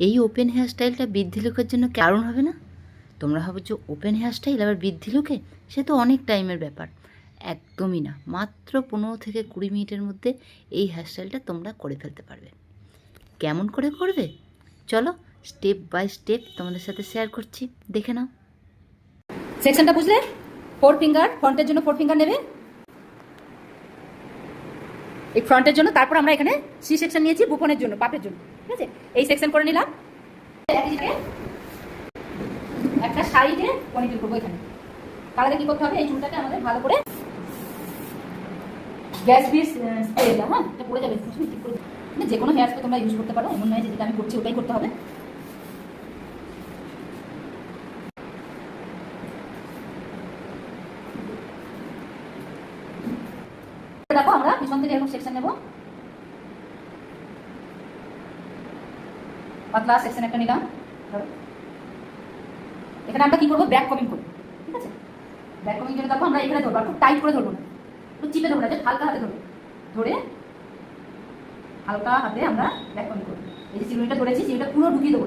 এই open hair স্টাইলটা বৃদ্ধি লোকের জন্য কারণ হবে না? তোমরা ভাবছ ওপেন হেয়ার স্টাইল আবার বৃদ্ধি লোকে? সে তো অনেক টাইমের ব্যাপার। একদমই না। মাত্র পনেরো থেকে কুড়ি মিনিটের মধ্যে এই হেয়ার স্টাইলটা তোমরা করে ফেলতে পারবে। কেমন করে করবে? চলো স্টেপ বাই স্টেপ তোমাদের সাথে শেয়ার করছি। দেখে নাও। সেকশনটা বুঝলে? ফোর ফিঙ্গার ফ্রন্টের জন্য ফোর ফিঙ্গার নেবে। এই ফ্রন্টের জন্য, তারপর আমরা এখানে সি সেকশন নিয়েছি বুপনের জন্য পাপের জন্য। ঠিক আছে? এই সেকশন করে নিলাম। একটা সাইডে পনিটেল করব এখানে। তাহলে কি করতে হবে? এই চুলটাকে আমাদের ভালো করে গ্যাস বিস স্প্রে দাও হ্যাঁ? যে কোনো হেয়ার স্প্রে তোমরা ইউজ করতে পারো। এমন নয় যেটা আমি করছি ওটাই করতে হবে। দেখো আমরা পিছন থেকে এরকম সেকশন নেব। পাতলা সেকশন একটা নিলাম। এখানে আমরা কি করব? ব্যাক কমিং করব। ঠিক আছে? ব্যাক কমিং জন্য দেখো আমরা এখানে ধরবো। খুব টাইট করে ধরবো না। একটু চিপে ধরবো না হালকা হাতে ধরবো। ধরে হালকা হাতে আমরা ব্যাক কমিং করব। এই যে চিরুনিটা ধরেছি চিরুনিটা পুরো ঢুকিয়ে দেবো।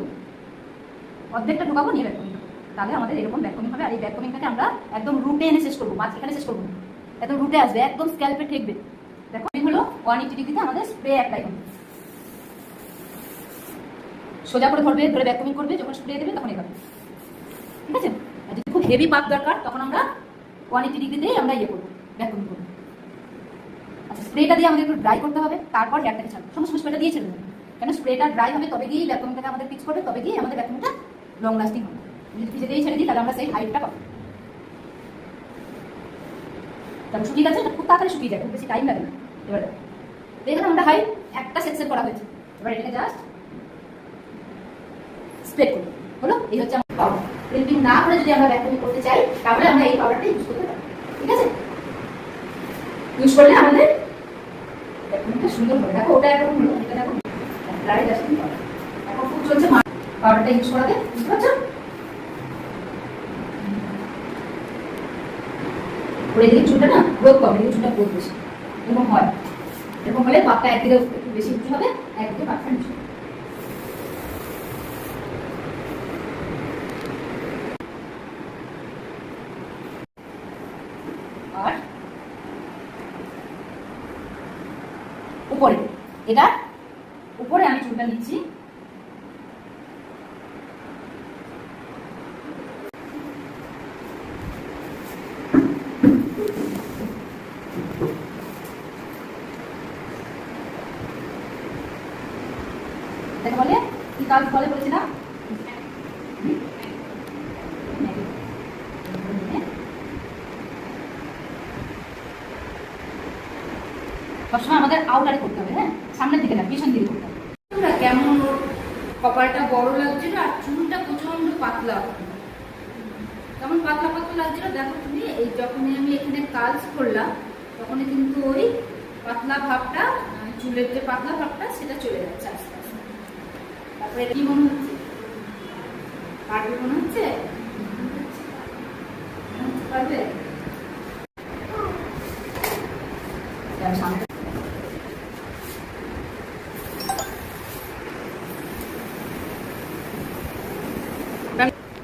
অর্ধেকটা ঢুকাবো, নিয়ে ব্যাক কমিং তাহলে আমাদের এরকম ব্যাক কমিং হবে। আর এই ব্যাক কমিংটাকে আমরা একদম রুটে এনে শেষ করব। মাঝখানে শেষ করব। একদম রুটে আসবে, একদম স্ক্যাল্পে ঠেকবে। দেখো হলো ওয়ান এইটি ডিগ্রিতে আমাদের স্প্রে অ্যাপ্লাই হবে। সোজা করে ধরবে, ধরে ব্যাক করবে, যখন স্প্রে দেবে তখন এভাবে ঠিক আছে? আর যদি খুব হেভি পাপ দরকার, তখন আমরা ওয়ান এইটি আমরা ইয়ে করব ব্যাক করব। আচ্ছা স্প্রেটা দিয়ে আমাদের একটু ড্রাই করতে হবে, তারপর হেয়ারটাকে ছাড়বো। সমস্ত স্প্রেটা দিয়ে ছেড়ে দেবে। কেন স্প্রেটা ড্রাই হবে, তবে গিয়েই ব্যাক কমিংটাকে আমাদের ফিক্স করবে, তবে গিয়ে আমাদের ব্যাক কমিংটা লং লাস্টিং হবে। যদি পিছিয়ে দিয়ে ছেড়ে দিই, তাহলে আমরা সেই হাইটটা পাবো। তারপর শুকিয়ে গেছে খুব তাড়াতাড়ি শুকিয়ে যায়, খুব বেশি টাইম লাগে এবার আমরা হাইট একটা সেকশন করা হয়েছে। এবার এটাকে জাস্ট স্প্রেড হলো? এই হচ্ছে আমার পাউডার ক্লিপিং না করে যদি আমরা ভ্যাকুমিং করতে চাই, তাহলে আমরা এই পাউডারটা ইউজ করতে পারি। ঠিক আছে? ইউজ করলে আমাদের সুন্দর হবে। দেখো, ওটা হলো, এটা দেখো পাউডার এখন খুব চলছে পাউডারটা ইউজ করাতে, বুঝতে পারছ? করে দিলে চুলটা না গ্রোথ চুলটা গ্রোথ বেশি। এরকম হয়। এরকম হলে পাপটা একদিকে একটু বেশি উঁচু হবে, একদিকে পাপটা নিচু হবে। আর উপরে এটা উপরে আমি চুলটা নিচ্ছি। বলে সবসময় আমাদের আউটারে করতে হবে হ্যাঁ? সামনের দিকে না, পিছন দিকে। কেমন ওর কপালটা বড় লাগছিল আর চুলটা প্রচণ্ড পাতলা কেমন পাতলা পাতলা লাগছিল? দেখো তুমি, এই যখনই আমি এখানে কাজ করলাম, তখনই কিন্তু ওই পাতলা ভাবটা চুলের যে পাতলা ভাবটা, সেটা চলে যাচ্ছে আস্তে আস্তে। তারপরে কি মনে হচ্ছে? পারবে মনে হচ্ছে?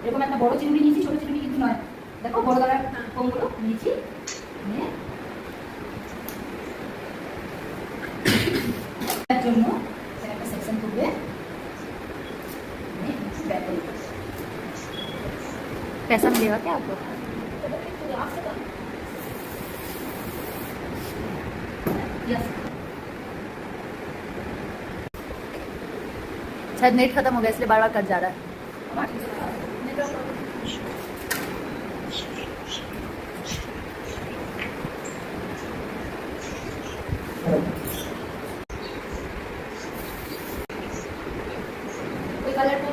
এরকম একটা বড় চিরুনি নিয়েছি ছোট চিরুনি কিন্তু নয় দেখো বড় দাঁড়ার কমগুলো নিয়েছি নিয়ে এর জন্য এখানে একটা সেকশন করবে নিয়ে back করে দেবে। पैसा मिलेगा क्या आपको Yes. शायद नेट खत्म हो गया इसलिए बार बार कट जा रहा है কালারটা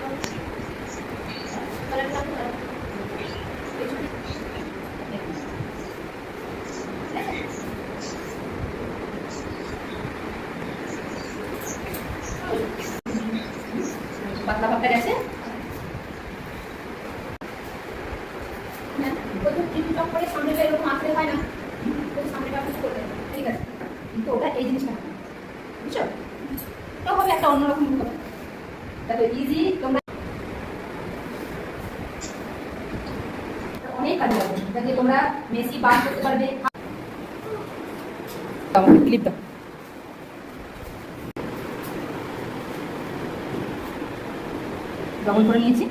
পাতলা গেছে প্রথম টিভি টপ করে সামনেটা এরকম আঁকড়ে হয়। না সামনেটা পুশ করবে ঠিক আছে কিন্তু ওটা এই জিনিসটা বুঝছ ওটা হবে একটা অন্যরকম হবে দেখো ইজি তোমরা অনেক কাজে লাগবে যাতে তোমরা মেসি বার করতে পারবে। ক্লিপ দাও। করে নিয়েছি।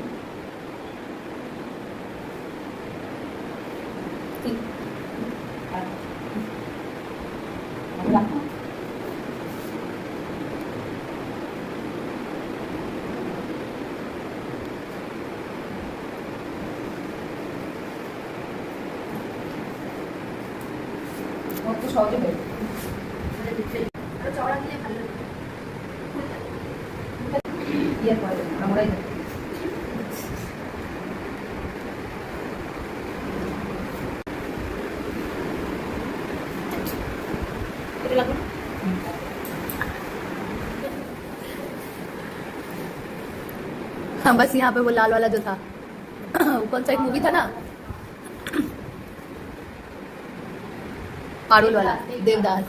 সহজে হয়ে আরো চওড়া দিলে ভালো লাগে। ইয়ে করে আমরাই দেখি এটা লাগবে না? हाँ बस यहाँ पे वो लाल वाला जो था वो कौन सा एक मूवी था ना পারুলওয়ালা দেবদাস।